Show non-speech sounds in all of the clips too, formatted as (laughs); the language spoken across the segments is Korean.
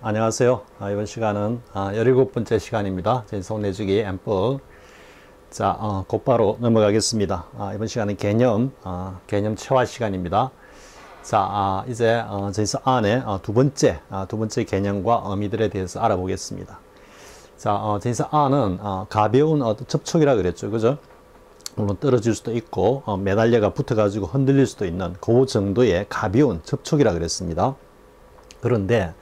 안녕하세요. 아, 이번 시간은 아, 17번째 시간입니다. 전송 내주기 앰프. 자, 어, 곧바로 넘어가겠습니다. 아, 이번 시간은 개념, 아, 개념 체화 시간입니다. 자, 아, 이제 어, 저희서 안에 어, 두 번째, 아, 두 번째 개념과 의미들에 대해서 알아보겠습니다. 자, 어, 저희서 안은 어, 가벼운 어떤 접촉이라 그랬죠. 그죠? 물론 떨어질 수도 있고 어, 매달려가 붙어가지고 흔들릴 수도 있는 그 정도의 가벼운 접촉이라 그랬습니다. 그런데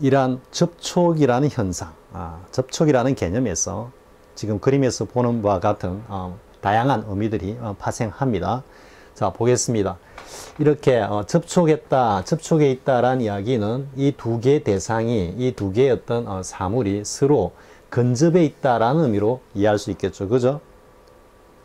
이러한 접촉이라는 현상, 아, 접촉이라는 개념에서 지금 그림에서 보는 바와 같은 어, 다양한 의미들이 어, 파생합니다. 자 보겠습니다. 이렇게 어, 접촉했다, 접촉에 있다라는 이야기는 이 두 개의 대상이 이 두 개의 어떤 어, 사물이 서로 근접해 있다라는 의미로 이해할 수 있겠죠. 그죠?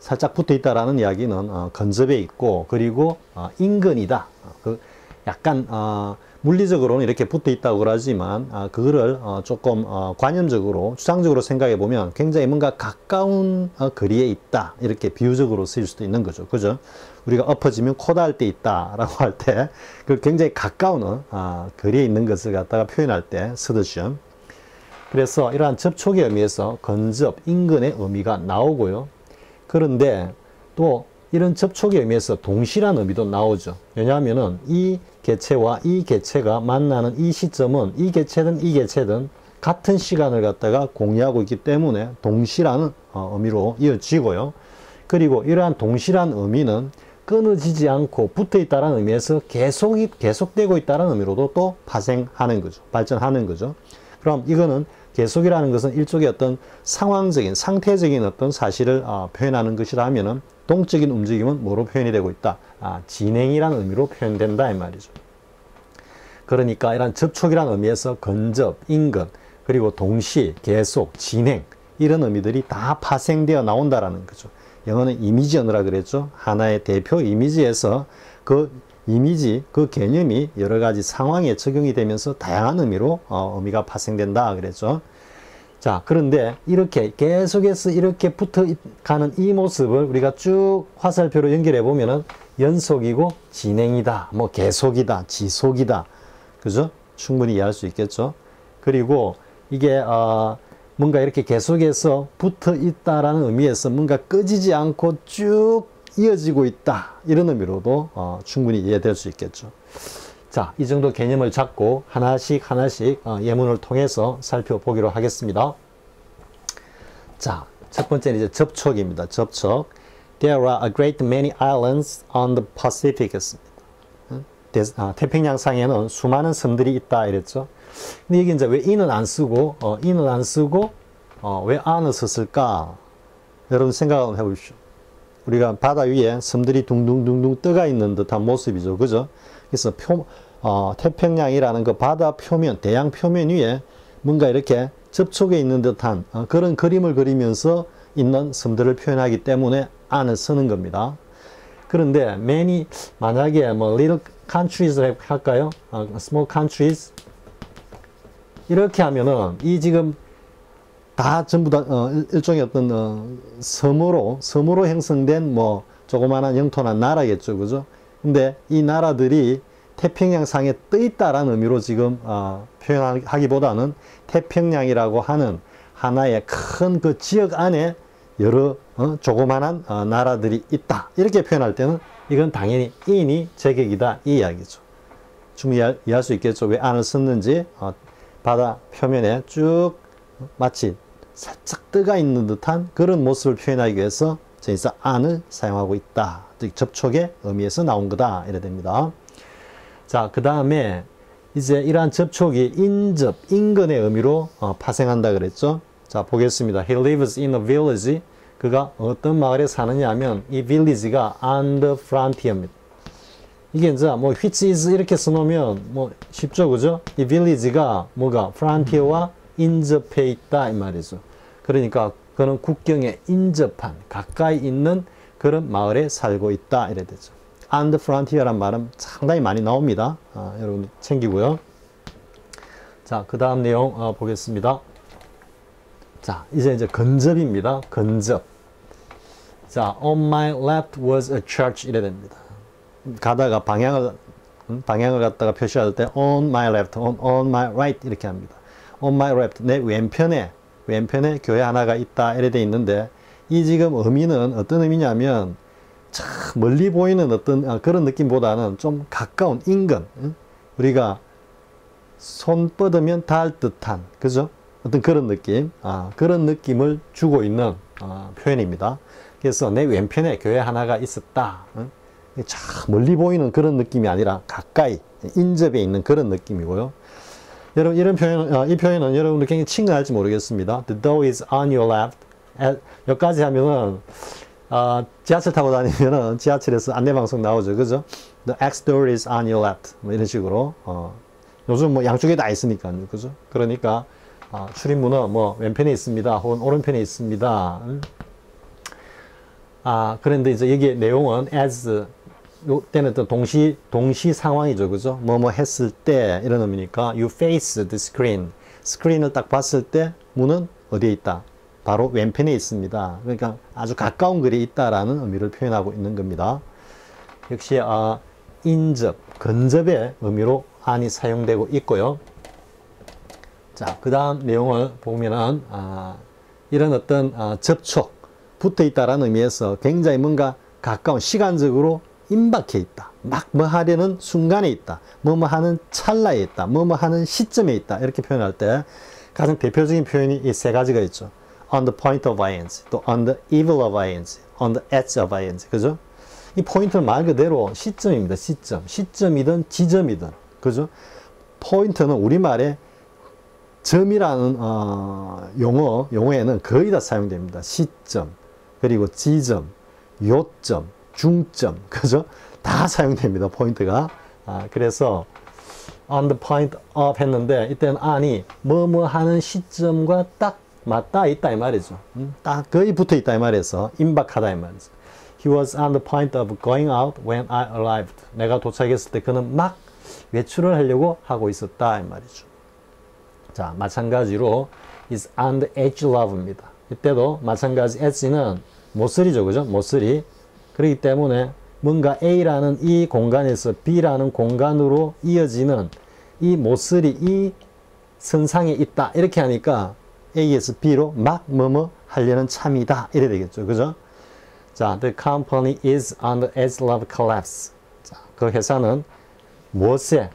살짝 붙어 있다라는 이야기는 어, 근접해 있고 그리고 어, 인근이다. 어, 그 약간 어, 물리적으로는 이렇게 붙어 있다고 그러지만 아, 그거를 어, 조금 어, 관념적으로 추상적으로 생각해 보면 굉장히 뭔가 가까운 어, 거리에 있다. 이렇게 비유적으로 쓰일 수도 있는 거죠. 그죠? 우리가 엎어지면 코다 할 때 있다 라고 할 때 그 굉장히 가까운 어, 거리에 있는 것을 갖다가 표현할 때 쓰듯이요. 그래서 이러한 접촉의 의미에서 근접 인근의 의미가 나오고요. 그런데 또 이런 접촉의 의미에서 동시란 의미도 나오죠. 왜냐하면은 이 개체와 이 개체가 만나는 이 시점은 이 개체든 이 개체든 같은 시간을 갖다가 공유하고 있기 때문에 동시라는 어, 의미로 이어지고요. 그리고 이러한 동시란 의미는 끊어지지 않고 붙어 있다는 의미에서 계속 계속되고 있다는 의미로도 또 파생하는 거죠. 발전하는 거죠. 그럼 이거는 계속이라는 것은 일종의 어떤 상황적인 상태적인 어떤 사실을 어, 표현하는 것이라 하면은 동적인 움직임은 뭐로 표현이 되고 있다? 아, 진행이라는 의미로 표현된다 이 말이죠. 그러니까 이런 접촉이라는 의미에서 근접, 인근, 그리고 동시, 계속, 진행 이런 의미들이 다 파생되어 나온다라는 거죠. 영어는 이미지 언어라 그랬죠. 하나의 대표 이미지에서 그 이미지, 그 개념이 여러 가지 상황에 적용이 되면서 다양한 의미로 어, 의미가 파생된다 그랬죠. 자, 그런데 이렇게 계속해서 이렇게 붙어 가는 이 모습을 우리가 쭉 화살표로 연결해 보면은 연속이고 진행이다, 뭐 계속이다, 지속이다. 그죠? 충분히 이해할 수 있겠죠? 그리고 이게, 어, 뭔가 이렇게 계속해서 붙어 있다라는 의미에서 뭔가 꺼지지 않고 쭉 이어지고 있다. 이런 의미로도 어, 충분히 이해될 수 있겠죠. 자, 이 정도 개념을 잡고 하나씩 하나씩 어, 예문을 통해서 살펴보기로 하겠습니다. 자, 첫 번째는 이제 접촉입니다. 접촉. There are a great many islands on the Pacific. 대, 아, 태평양 상에는 수많은 섬들이 있다 이랬죠. 근데 여기 이제 왜 in은 안 쓰고 어, in은 안 쓰고 어, 왜 an을 썼을까? 여러분 생각 한번 해보십시오. 우리가 바다 위에 섬들이 둥둥둥둥 떠가 있는 듯한 모습이죠. 그죠? 그래서 표, 어, 태평양이라는 그 바다 표면, 대양 표면 위에 뭔가 이렇게 접촉해 있는 듯한 어, 그런 그림을 그리면서 있는 섬들을 표현하기 때문에 안을 쓰는 겁니다. 그런데 many 만약에 뭐 little countries 할까요? 어, small countries 이렇게 하면은 이 지금 다 전부 다 어, 일종의 어떤 어, 섬으로 섬으로 형성된 뭐 조그마한 영토나 나라겠죠, 그죠? 근데 이 나라들이 태평양 상에 떠 있다라는 의미로 지금 어, 표현하기보다는 태평양이라고 하는 하나의 큰 그 지역 안에 여러 어, 조그만한 어, 나라들이 있다 이렇게 표현할 때는 이건 당연히 인이 제격이다 이 이야기죠. 충분히 이해할 수 있겠죠. 왜 안을 썼는지 어, 바다 표면에 쭉 마치 살짝 뜨가 있는 듯한 그런 모습을 표현하기 위해서 저기서 안을 사용하고 있다. 즉 접촉의 의미에서 나온 거다 이래 됩니다. 자, 그 다음에 이제 이러한 접촉이 인접, 인근의 의미로 어, 파생한다 그랬죠. 자, 보겠습니다. He lives in a village. 그가 어떤 마을에 사느냐 하면 이 village가 on the frontier입니다. 이게 이제 뭐 which is 이렇게 써놓으면 뭐 쉽죠, 그죠? 이 village가 뭐가 frontier와 인접해 있다 이 말이죠. 그러니까 그는 국경에 인접한 가까이 있는 그런 마을에 살고 있다 이래 되죠. On the frontier란 말은 상당히 많이 나옵니다. 아, 여러분 챙기고요. 자, 그 다음 내용 어, 보겠습니다. 자, 이제 이제 근접입니다. 근접. 자, on my left was a church 이래 됩니다. 가다가 방향을 음, 방향을 갖다가 표시할 때 on my left, on, on my right 이렇게 합니다. on my left, 내 왼편에 왼편에 교회 하나가 있다 이래 돼 있는데 이 지금 의미는 어떤 의미냐면 참 멀리 보이는 어떤 아, 그런 느낌보다는 좀 가까운 인근 응? 우리가 손 뻗으면 닿을 듯한 그죠? 어떤 그런 느낌 아, 그런 느낌을 주고 있는 아, 표현입니다. 그래서 내 왼편에 교회 하나가 있었다. 멀리 보이는 그런 느낌이 아니라 가까이 인접해 있는 그런 느낌이고요. 여러분 이런 표현, 어, 이 표현은 여러분들 굉장히 친근할지 모르겠습니다. The door is on your left. 여기까지 하면은 어, 지하철 타고 다니면은 지하철에서 안내방송 나오죠, 그죠? The X door is on your left. 뭐 이런 식으로 어, 요즘 뭐 양쪽에 다 있으니까요, 그죠? 그러니까 어, 출입문은 뭐 왼편에 있습니다, 혹은 오른편에 있습니다. 아 그런데 이제 여기 내용은 as 요 때는 또 동시 동시 상황이죠, 그죠? 뭐 뭐 했을 때 이런 의미니까 you face the screen. 스크린을 딱 봤을 때 문은 어디에 있다? 바로 왼편에 있습니다. 그러니까 아주 가까운 거리에 있다라는 의미를 표현하고 있는 겁니다. 역시 아, 인접, 근접의 의미로 안이 사용되고 있고요. 자, 그 다음 내용을 보면은 아, 이런 어떤 아, 접촉, 붙어 있다라는 의미에서 굉장히 뭔가 가까운 시간적으로 임박해 있다. 막 뭐 하려는 순간에 있다. 뭐뭐 하는 찰나에 있다. 뭐뭐 하는 시점에 있다. 이렇게 표현할 때 가장 대표적인 표현이 이 세 가지가 있죠. On the point of ions, 또 on the evil of ions, on the edge of ions. 그죠? 이 포인트는 말 그대로 시점입니다. 시점. 시점이든 지점이든. 그죠? 포인트는 우리말에 점이라는 어, 용어, 용어에는 거의 다 사용됩니다. 시점, 그리고 지점, 요점, 중점, 그죠? 다 사용됩니다. 포인트가. 아, 그래서 on the point of 했는데 이때는 아니 뭐뭐 하는 시점과 딱 맞다 있다 이 말이죠. 음? 딱 거의 붙어 있다 이 말에서 임박하다 이 말이죠. He was on the point of going out when I arrived. 내가 도착했을 때 그는 막 외출을 하려고 하고 있었다 이 말이죠. 자, 마찬가지로 is on the edge love입니다. 이때도 마찬가지 edge는 모서리죠. 그죠? 모서리. 그렇기 때문에 뭔가 A라는 이 공간에서 B라는 공간으로 이어지는 이 모서리, 이 선상에 있다. 이렇게 하니까 A에서 B로 막 뭐뭐 하려는 참이다. 이래 되겠죠. 그죠? 자, the company is on the edge of collapse. 자, 그 회사는 무엇에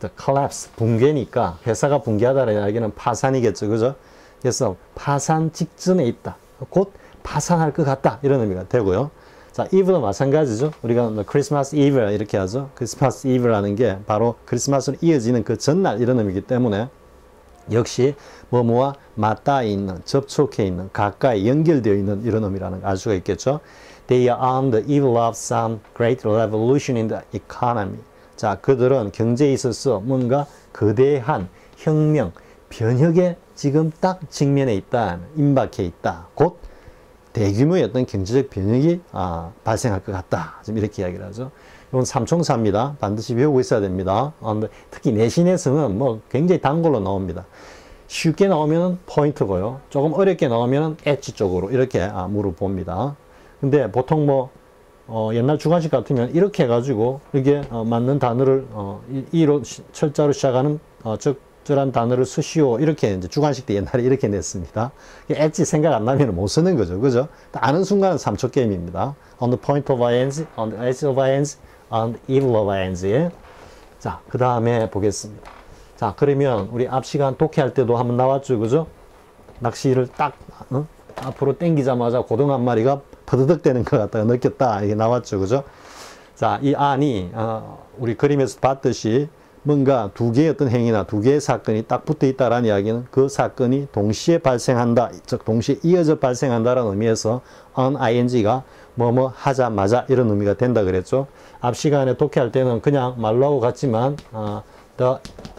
the collapse 붕괴니까 회사가 붕괴하다는 이야기는 파산이겠죠. 그죠? 그래서 파산 직전에 있다. 곧 파산할 것 같다. 이런 의미가 되고요. 자, eve도 마찬가지죠. 우리가 크리스마스 이브 이렇게 하죠. 크리스마스 이브라는 게 바로 크리스마스로 이어지는 그 전날 이런 의미이기 때문에 역시 뭐뭐와 맞닿아 있는, 접촉해 있는, 가까이 연결되어 있는 이런 의미라는 걸 알 수가 있겠죠. They are on the eve of some great revolution in the economy. 자, 그들은 경제에 있어서 뭔가 거대한 혁명, 변혁에 지금 딱 직면해 있다, 임박해 있다. 곧 대규모의 어떤 경제적 변혁이 아, 발생할 것 같다. 지금 이렇게 이야기를 하죠. 이건 삼총사입니다. 반드시 배우고 있어야 됩니다. 어, 특히 내신에서는 뭐 굉장히 단골로 나옵니다. 쉽게 나오면 포인트고요. 조금 어렵게 나오면 엣지 쪽으로 이렇게 아, 물어봅니다. 근데 보통 뭐 어, 옛날 주관식 같으면 이렇게 해가지고 이게 어, 맞는 단어를 어, 이로 철자로 시작하는 어, 적절한 단어를 쓰시오 이렇게 이제 주관식 때 옛날에 이렇게 냈습니다. 엣지 생각 안 나면 못 쓰는 거죠, 그죠? 아는 순간은 3초 게임입니다. On the point of ends, on the edge of ends, eve of ends. 자, 그 다음에 보겠습니다. 자, 그러면 우리 앞 시간 독해할 때도 한번 나왔죠, 그죠? 낚시를 딱 어? 앞으로 당기자마자 고등 한 마리가 퍼드덕 되는 것 같다가 느꼈다 이게 나왔죠, 그죠? 자, 이 안이 어, 우리 그림에서 봤듯이 뭔가 두 개의 어떤 행위나 두 개의 사건이 딱 붙어 있다라는 이야기는 그 사건이 동시에 발생한다, 즉 동시에 이어져 발생한다라는 의미에서 on ing가 뭐뭐 하자마자 이런 의미가 된다 그랬죠. 앞 시간에 독해할 때는 그냥 말로 하고 같지만 어, the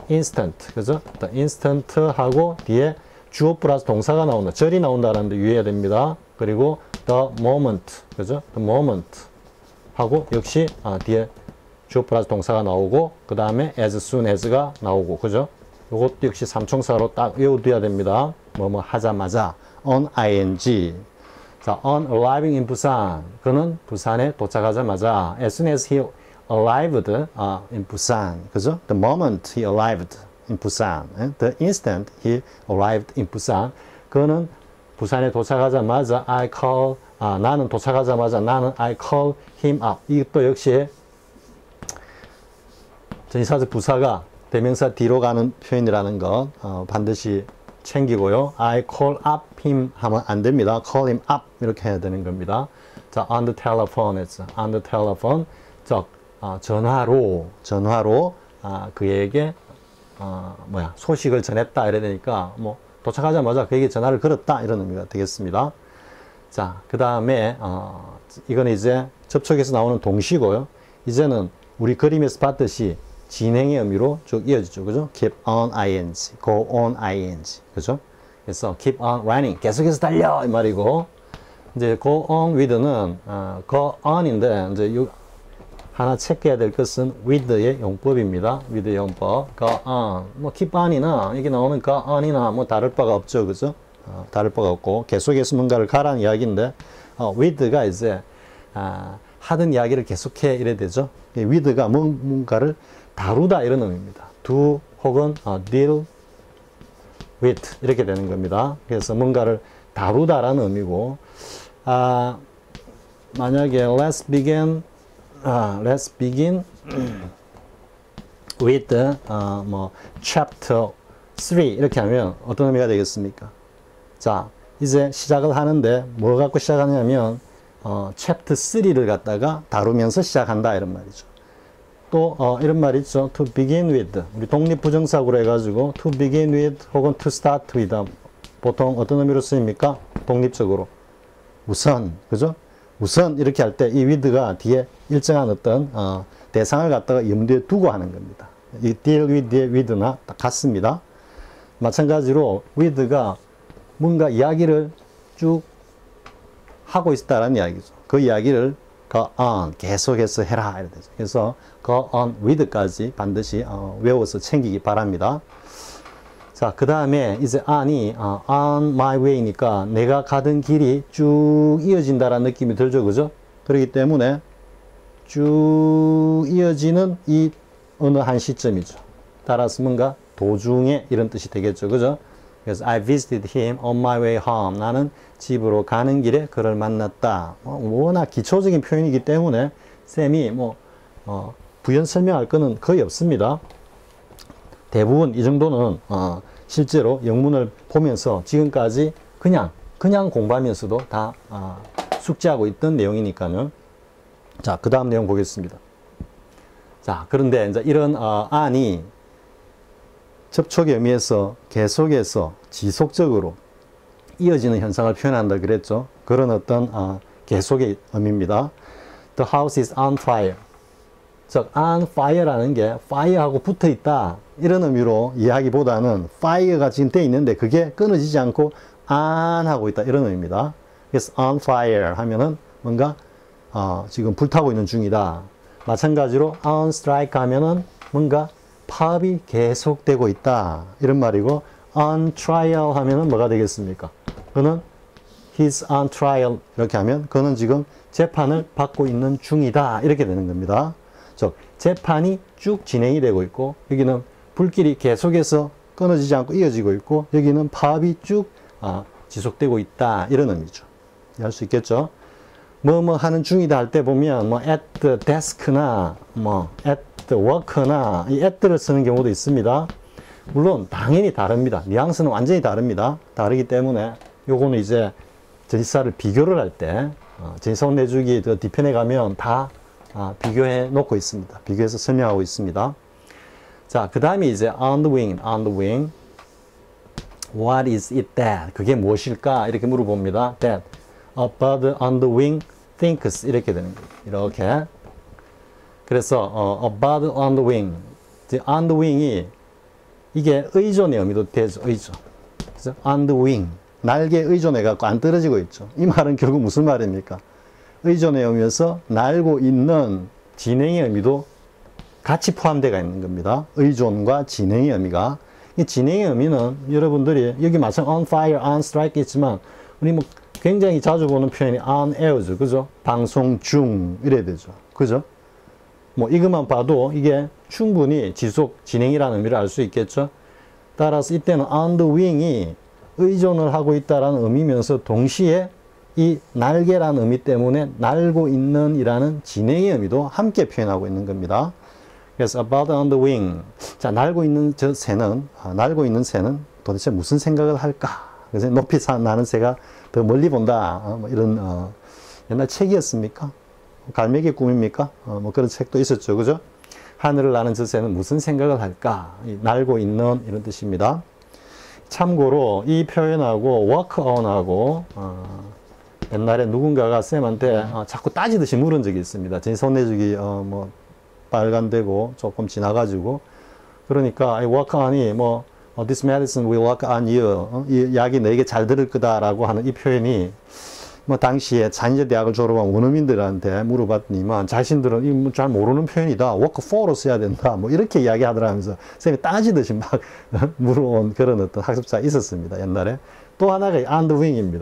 instant, 그죠? the instant 하고 뒤에 주어 플러스 동사가 나온다. 절이 나온다는 데 유의해야 됩니다. 그리고 the moment, 그죠? the moment 하고 역시 아, 뒤에 주어 플러스 동사가 나오고 그 다음에 as soon as가 나오고 그죠? 이것도 역시 삼총사로 딱 외워둬야 됩니다. 뭐뭐 하자마자 on ing 자 on arriving in Busan 그는 부산에 도착하자마자 as soon as he arrived uh, in Busan. 그죠? The moment he arrived in Busan. eh? The instant he arrived in Busan. 그는 부산에 도착하자마자 I call 아, 나는 도착하자마자 나는 I call him up. 이것도 역시 전치사적 부사가 대명사 뒤로 가는 표현이라는 것 어, 반드시 챙기고요. I call up him 하면 안 됩니다. call him up 이렇게 해야 되는 겁니다. 자, on the telephone 했죠. on the telephone. 즉, 어, 전화로, 전화로 아, 그에게 어, 뭐야 소식을 전했다 이래 되니까 뭐 도착하자마자 그에게 전화를 걸었다 이런 의미가 되겠습니다. 자, 그 다음에 어, 이건 이제 접촉에서 나오는 동시고요. 이제는 우리 그림에서 봤듯이 진행의 의미로 쭉 이어지죠. 그죠? keep on ing, go on ing. 그죠? 그래서 keep on running. 계속해서 달려! 이 말이고. 이제 go on with는, 어, go on인데, 이제 요, 하나 체크해야 될 것은 with의 용법입니다. with의 용법. go on. 뭐 keep on이나, 여기 나오는 go on이나 뭐 다를 바가 없죠. 그죠? 어, 다를 바가 없고, 계속해서 뭔가를 가라는 이야기인데, 어, with가 이제, 아, 하던 이야기를 계속해 이래 되죠. with가 뭔가를 다루다 이런 의미입니다. do 혹은 어, deal with 이렇게 되는 겁니다. 그래서 뭔가를 다루다라는 의미고 아, 만약에 let's begin 아, let's begin with 어, 뭐 chapter 3 이렇게 하면 어떤 의미가 되겠습니까? 자, 이제 시작을 하는데 뭘 갖고 시작하냐면 어, chapter 3를 갖다가 다루면서 시작한다 이런 말이죠. 또 어, 이런 말 있죠. to begin with. 우리 독립부정사구로 해가지고 to begin with 혹은 to start with. 보통 어떤 의미로 쓰입니까? 독립적으로. 우선, 그죠? 우선 이렇게 할 때 이 with가 뒤에 일정한 어떤 어, 대상을 갖다가 염두에 두고 하는 겁니다. 이 deal with, with나 같습니다. 마찬가지로 with가 뭔가 이야기를 쭉 하고 있다라는 이야기죠. 그 이야기를 go on 계속해서 해라. 그래서 go on with까지 반드시 어, 외워서 챙기기 바랍니다. 자, 그 다음에 이제 on이 어, on my way니까 내가 가던 길이 쭉 이어진다라는 느낌이 들죠, 그죠? 그렇기 때문에 쭉 이어지는 이 어느 한 시점이죠. 따라서 뭔가 도중에 이런 뜻이 되겠죠, 그죠? 그래서 I visited him on my way home. 나는 집으로 가는 길에 그를 만났다. 어, 워낙 기초적인 표현이기 때문에 쌤이 뭐 어, 부연 설명할 거는 거의 없습니다. 대부분 이 정도는 어, 실제로 영문을 보면서 지금까지 그냥 그냥 공부하면서도 다 어, 숙지하고 있던 내용이니까는 자, 그 다음 내용 보겠습니다. 자, 그런데 이제 이런 어, 안이 접촉의 의미에서 계속해서 지속적으로 이어지는 현상을 표현한다 그랬죠. 그런 어떤 어, 계속의 의미입니다. The house is on fire. 즉, on fire라는 게 fire하고 붙어 있다. 이런 의미로 이해하기보다는 fire가 지금 돼 있는데 그게 끊어지지 않고 on 하고 있다. 이런 의미입니다. 그래서 on fire 하면은 뭔가 어, 지금 불타고 있는 중이다. 마찬가지로 on strike 하면은 뭔가 파업이 계속되고 있다. 이런 말이고 on trial 하면은 뭐가 되겠습니까? 그는 he's on trial 이렇게 하면 그는 지금 재판을 받고 있는 중이다. 이렇게 되는 겁니다. 즉 재판이 쭉 진행이 되고 있고 여기는 불길이 계속해서 끊어지지 않고 이어지고 있고 여기는 파업이 쭉 아, 지속되고 있다. 이런 의미죠. 이해할 수 있겠죠? 뭐뭐 하는 중이다 할 때 보면 뭐 at the desk나 뭐 at work나 이 at를 쓰는 경우도 있습니다. 물론 당연히 다릅니다. 뉘앙스는 완전히 다릅니다. 다르기 때문에 요거는 이제 전치사를 비교를 할때 어, 전치사원 내주기 그 뒤편에 가면 다 아, 비교해 놓고 있습니다. 비교해서 설명하고 있습니다. 자, 그 다음에 이제 on the wing, on the wing. What is it that? 그게 무엇일까? 이렇게 물어봅니다. That a bird on the wing thinks 이렇게 되는 거예요. 이렇게. 그래서 어, a bird on the wing. on the wing이 이게 의존의 의미도 되죠. 의존. 그래서 on the wing. 날개에 의존해 갖고 안 떨어지고 있죠. 이 말은 결국 무슨 말입니까? 의존의 의미에서 날고 있는 진행의 의미도 같이 포함되어 있는 겁니다. 의존과 진행의 의미가. 이 진행의 의미는 여러분들이 여기 마찬 on fire, on strike 있지만 우리 뭐 굉장히 자주 보는 표현이 on air죠. 그죠? 방송 중 이래야 되죠. 그죠? 뭐 이것만 봐도 이게 충분히 지속 진행이라는 의미를 알 수 있겠죠. 따라서 이때는 on the wing이 의존을 하고 있다라는 의미면서 동시에 이 날개라는 의미 때문에 날고 있는 이라는 진행의 의미도 함께 표현하고 있는 겁니다. 그래서 about on the wing. 자, 날고 있는 저 새는, 아, 날고 있는 새는 도대체 무슨 생각을 할까? 그래서 높이 사, 나는 새가 더 멀리 본다. 어, 뭐 이런, 어, 옛날 책이었습니까? 갈매기 꿈입니까? 어, 뭐 그런 책도 있었죠. 그죠? 하늘을 나는 저 새는 무슨 생각을 할까? 날고 있는 이런 뜻입니다. 참고로 이 표현하고 on하고, 어, 옛날에 누군가가 쌤한테 어, 자꾸 따지듯이 물은 적이 있습니다. 제 손내주기 어, 뭐 빨간되고 조금 지나가지고 그러니까 I work on이 뭐 어, this medicine will work on you 어? 이 약이 너에게 잘 들을 거다라고 하는 이 표현이 뭐 당시에 잔재 대학을 졸업한 원어민들한테 물어봤더니만 자신들은 이잘 뭐 모르는 표현이다. for로 써야 된다. 뭐 이렇게 이야기하더라면서 쌤이 따지듯이 막 (laughs) 물어온 그런 어떤 학습자가 있었습니다. 옛날에. 또 하나가.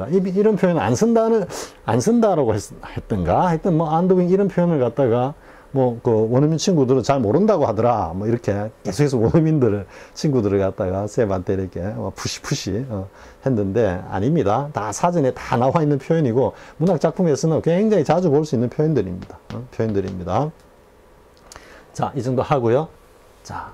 이, 이런 표현을 안 쓴다는, 안 쓴다라고 했, 했던가? 하여튼 뭐 wing 이런 표현을 갖다가 뭐 그 원어민 친구들은 잘 모른다고 하더라. 뭐 이렇게 계속해서 원어민들을 친구들을 갖다가 쌤한테 이렇게 푸시푸시 어, 했는데 아닙니다. 다 사전에 다 나와 있는 표현이고 문학 작품에서는 굉장히 자주 볼 수 있는 표현들입니다. 어, 표현들입니다. 자, 이 정도 하고요. 자,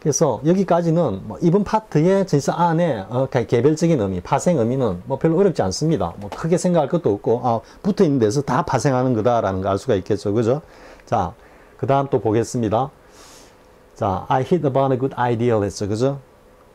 그래서 여기까지는 뭐 이번 파트의 진짜 안에 어, 개별적인 의미, 파생 의미는 뭐 별로 어렵지 않습니다. 뭐 크게 생각할 것도 없고 아, 붙어 있는 데서 다 파생하는 거다라는 걸 알 수가 있겠죠, 그죠? 자, 그 다음 또 보겠습니다. 자, I hit upon a good idea 했죠, 그죠?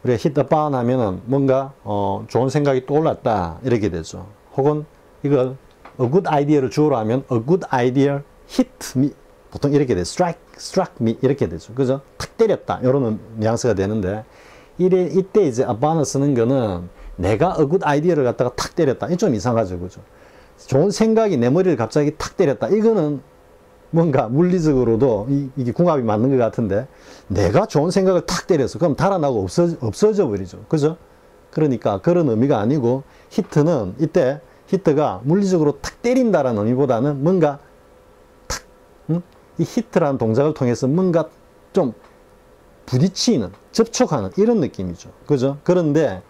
우리가 hit upon 하면은 뭔가 어, 좋은 생각이 떠올랐다 이렇게 되죠. 혹은 이걸 a good idea를 주어로 하면 a good idea hit me 보통 이렇게 돼. strike, struck me 이렇게 되죠. 그죠? 탁 때렸다. 이런 뉘앙스가 되는데 이래 이때 이제 upon을 쓰는 거는 내가 a good idea를 갖다가 탁 때렸다. 이 좀 이상하죠. 그죠? 좋은 생각이 내 머리를 갑자기 탁 때렸다. 이거는 뭔가 물리적으로도 이, 이게 궁합이 맞는 것 같은데 내가 좋은 생각을 탁 때려서 그럼 달아나고 없어, 없어져 버리죠. 그죠? 그러니까 그런 의미가 아니고 히트는 이때 히트가 물리적으로 탁 때린다라는 의미보다는 뭔가 이 히트라는 동작을 통해서 뭔가 좀 부딪히는, 접촉하는 이런 느낌이죠. 그죠? 그런데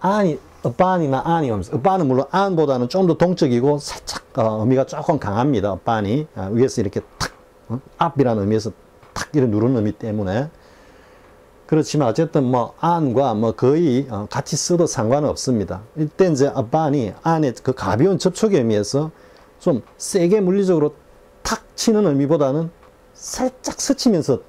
안 이, upon이나 안이 오면서 upon은 물론 안보다는 좀 더 동적이고 살짝 어, 의미가 조금 강합니다. upon이 아, 위에서 이렇게 탁 어? 앞이라는 의미에서 탁 이렇게 누르는 의미 때문에 그렇지만 어쨌든 뭐 안과 뭐 거의 어, 같이 써도 상관은 없습니다. 이때 이제 upon이 안에 그 가벼운 접촉의 의미에서 좀 세게 물리적으로 탁 치는 의미보다는 살짝 스치면서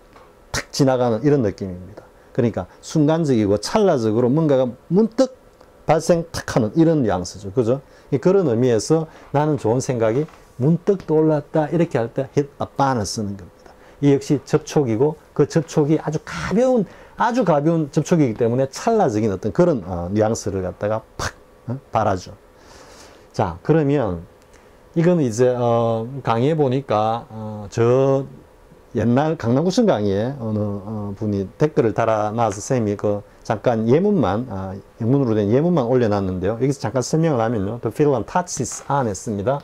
탁 지나가는 이런 느낌입니다. 그러니까 순간적이고 찰나적으로 뭔가가 문득 발생 탁 하는 이런 뉘앙스죠. 그죠? 그런 의미에서 나는 좋은 생각이 문득 떠올랐다 이렇게 할 때 hit a bar을 쓰는 겁니다. 이 역시 접촉이고 그 접촉이 아주 가벼운 아주 가벼운 접촉이기 때문에 찰나적인 어떤 그런 어, 뉘앙스를 갖다가 팍 어? 발하죠. 자 그러면 이거는 이제 어, 강의해 보니까 어, 저 옛날 강남구청 강의에 어느 어, 분이 댓글을 달아놔서 쌤이 그 잠깐 예문만 아, 영문으로 된 예문만 올려놨는데요. 여기서 잠깐 설명을 하면요. The film touches on 했습니다.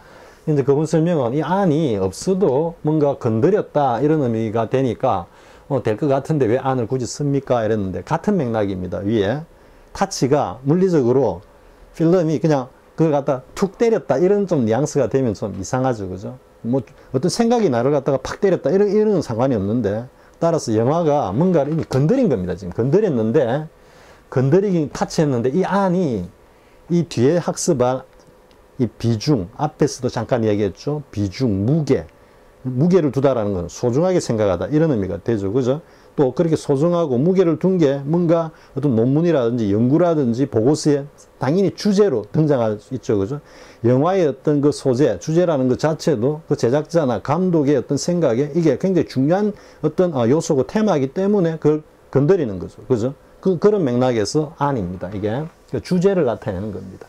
이제 그분 설명은 이 안이 없어도 뭔가 건드렸다 이런 의미가 되니까 어, 될 것 같은데 왜 안을 굳이 씁니까? 이랬는데 같은 맥락입니다. 위에 타치가 물리적으로 필름이 그냥 그걸 갖다 툭 때렸다 이런 좀 뉘앙스가 되면 좀 이상하죠 그죠 뭐 어떤 생각이 나를 갖다가 팍 때렸다 이런 이런 상관이 없는데 따라서 영화가 뭔가를 이미 건드린 겁니다 지금. 건드렸는데 건드리긴 타치했는데 이 안이 이 뒤에 학습할 이 비중 앞에서도 잠깐 얘기했죠. 비중 무게. 무게를 두다라는 건 소중하게 생각하다 이런 의미가 되죠. 그죠? 또 그렇게 소중하고 무게를 둔 게 뭔가 어떤 논문이라든지 연구라든지 보고서에 당연히 주제로 등장할 수 있죠. 그죠? 영화의 어떤 그 소재, 주제라는 것 자체도 그 제작자나 감독의 어떤 생각에 이게 굉장히 중요한 어떤 어, 요소고 테마이기 때문에 그걸 건드리는 거죠. 그죠? 그, 그런 맥락에서 안입니다. 이게 그 주제를 나타내는 겁니다.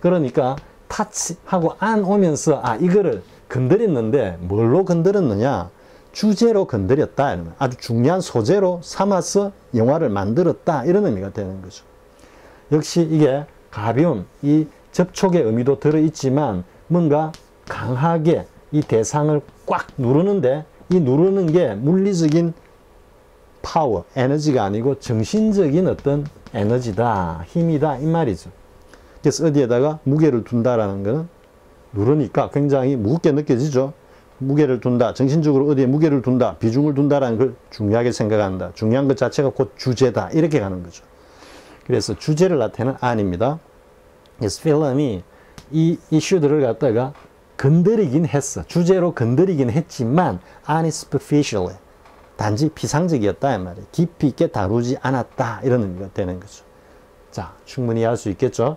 그러니까 타치하고 안 오면서 아, 이거를 건드렸는데 뭘로 건드렸느냐? 주제로 건드렸다. 이러면 아주 중요한 소재로 삼아서 영화를 만들었다. 이런 의미가 되는 거죠. 역시 이게 가벼운 이 접촉의 의미도 들어있지만 뭔가 강하게 이 대상을 꽉 누르는데 이 누르는 게 물리적인 파워, 에너지가 아니고 정신적인 어떤 에너지다, 힘이다 이 말이죠. 그래서 어디에다가 무게를 둔다라는 거는 누르니까 굉장히 무겁게 느껴지죠. 무게를 둔다, 정신적으로 어디에 무게를 둔다, 비중을 둔다라는 걸 중요하게 생각한다. 중요한 것 자체가 곧 주제다 이렇게 가는 거죠. 그래서 주제를 나타내는 안입니다. 그래서 필름이 이 이슈들을 갖다가 건드리긴 했어. 주제로 건드리긴 했지만 안이 superficially 단지 피상적이었다 이 말이에요. 깊이 있게 다루지 않았다 이런 의미가 되는 거죠. 자, 충분히 할 수 있겠죠.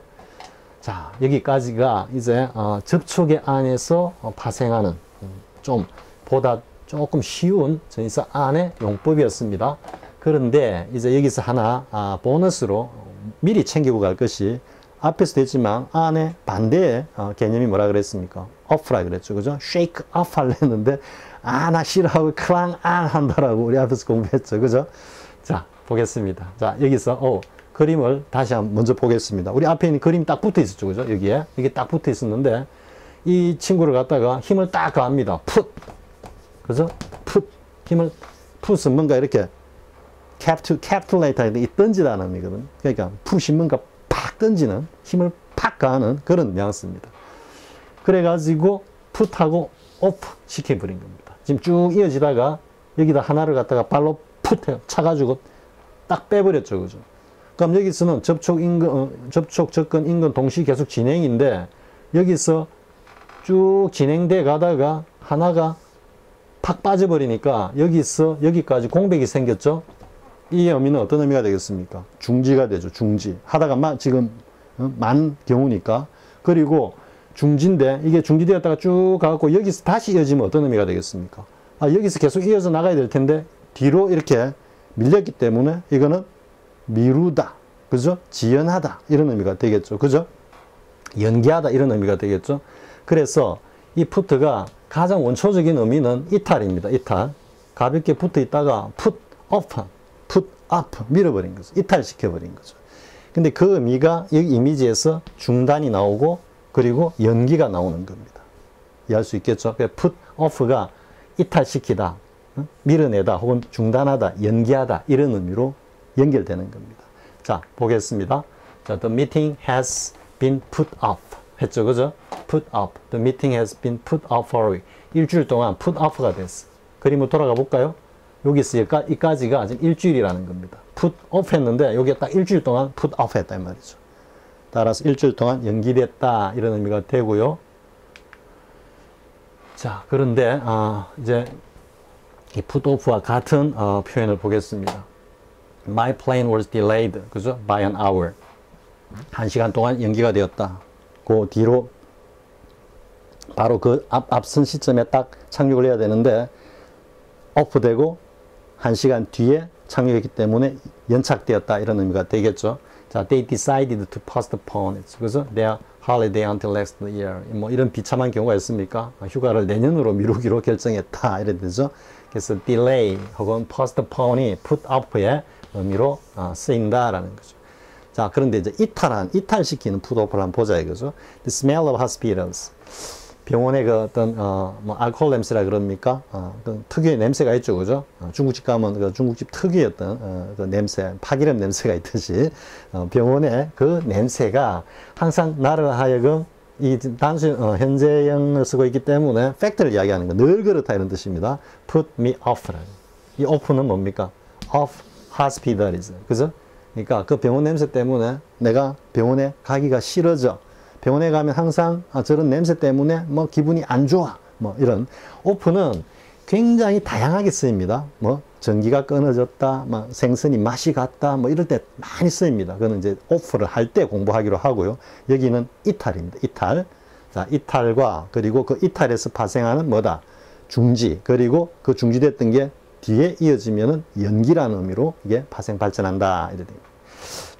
자, 여기까지가 이제 어, 접촉의 안에서 어, 파생하는 음, 좀 보다 조금 쉬운 전사 안의 용법이었습니다. 그런데 이제 여기서 하나 아, 보너스로 미리 챙기고 갈 것이 앞에서 됐지만 안에 반대의 어, 개념이 뭐라 그랬습니까? off라 그랬죠. 그죠? shake off 했는데 아, 나 싫어하고 클랑 안 한다라고 우리 앞에서 공부했죠. 그죠? 자, 보겠습니다. 자, 여기서 어, 그림을 다시 한번 먼저 보겠습니다. 우리 앞에 있는 그림 딱 붙어 있었죠. 그죠? 여기에. 이게 딱 붙어 있었는데 이 친구를 갖다가 힘을 딱 가합니다. 풋. 그죠? 풋. 힘을 풋은 뭔가 이렇게 캡투, 캡툴레이터 이 던지다는 의미거든. 그러니까 푸시 뭔가 팍 던지는 힘을 팍 가하는 그런 뉘앙스입니다. 그래가지고 풋하고 오프 시켜버린 겁니다. 지금 쭉 이어지다가 여기다 하나를 갖다가 발로 풋 해, 차가지고 딱 빼버렸죠. 그죠? 그럼 여기서는 접촉 인근, 어, 접촉, 접근, 인근 동시 계속 진행인데 여기서 쭉 진행돼 가다가 하나가 팍 빠져버리니까 여기서 여기까지 공백이 생겼죠. 이 의미는 어떤 의미가 되겠습니까? 중지가 되죠. 중지. 하다가 만, 지금 어, 만 경우니까. 그리고 중지인데 이게 중지되었다가 쭉 가고 여기서 다시 이어지면 어떤 의미가 되겠습니까? 아, 여기서 계속 이어서 나가야 될 텐데 뒤로 이렇게 밀렸기 때문에 이거는 미루다. 그죠? 지연하다. 이런 의미가 되겠죠. 그죠? 연기하다. 이런 의미가 되겠죠. 그래서 이 푸트가 가장 원초적인 의미는 이탈입니다. 이탈. 가볍게 붙어 있다가 풋오 픈, 풋 up 밀어버린 거죠. 이탈시켜버린 거죠. 근데 그 의미가 여기 이미지에서 중단이 나오고 그리고 연기가 나오는 겁니다. 이해할 수 있겠죠? put off가 이탈시키다, 밀어내다 혹은 중단하다, 연기하다 이런 의미로 연결되는 겁니다. 자, 보겠습니다. 자, the meeting has been put off 했죠, 그죠? put off. The meeting has been put off for a week. 일주일 동안 put off가 됐어. 그림을 돌아가 볼까요? 여기서 여기까지가 지금 일주일이라는 겁니다. put off 했는데 여기에 딱 일주일 동안 put off 했다 이 말이죠. 따라서 일주일 동안 연기됐다 이런 의미가 되고요. 자 그런데 아, 이제 이 put off와 같은 어, 표현을 보겠습니다. My plane was delayed, 그죠? By an hour. 한 시간 동안 연기가 되었다. 그 뒤로 바로 그 앞, 앞선 시점에 딱 착륙을 해야 되는데 오프되고 한 시간 뒤에 착륙했기 때문에 연착되었다 이런 의미가 되겠죠. 자, they decided to postpone it. 그래서 their holiday until next year. 뭐 이런 비참한 경우가 있습니까? 휴가를 내년으로 미루기로 결정했다. 이래 되죠. 그래서 delay 혹은 postpone이 put up의 의미로 어, 쓰인다라는 거죠. 자, 그런데 이제 이탈한, 이탈시키는 put up를 한번 보자 이거죠. The smell of hospitals. 병원의 그 어떤 어뭐 알코올 냄새라 그럽니까? 어, 그 특유의 냄새가 있죠, 그죠? 어, 중국집 가면 그 중국집 특유의 어떤 어, 그 냄새, 파기름 냄새가 있듯이 어, 병원의 그 냄새가 항상 나를 하여금 이 단순 어, 현재형을 쓰고 있기 때문에 팩트를 이야기하는 거 늘 그렇다 이런 뜻입니다. Put me off. 이 off는 뭡니까? off hospitalism. 그죠? 그러니까 그 병원 냄새 때문에 내가 병원에 가기가 싫어져. 병원에 가면 항상 아, 저런 냄새 때문에 뭐 기분이 안 좋아. 뭐 이런 오프는 굉장히 다양하게 쓰입니다. 뭐 전기가 끊어졌다, 뭐 생선이 맛이 갔다, 뭐 이럴 때 많이 쓰입니다. 그거는 이제 오프를 할 때 공부하기로 하고요. 여기는 이탈입니다. 이탈. 자, 이탈과 그리고 그 이탈에서 발생하는 뭐다? 중지. 그리고 그 중지됐던 게 뒤에 이어지면은 연기라는 의미로 이게 발생 발전한다. 이래 됩니다.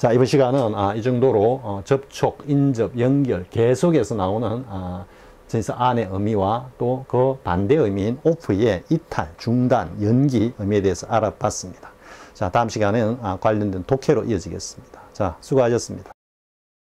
자, 이번 시간은 아, 이 정도로 어, 접촉, 인접, 연결, 계속해서 나오는 아, 전서 안의 의미와 또 그 반대 의미인 오프의 이탈, 중단, 연기 의미에 대해서 알아봤습니다. 자, 다음 시간에는 아, 관련된 독해로 이어지겠습니다. 자, 수고하셨습니다.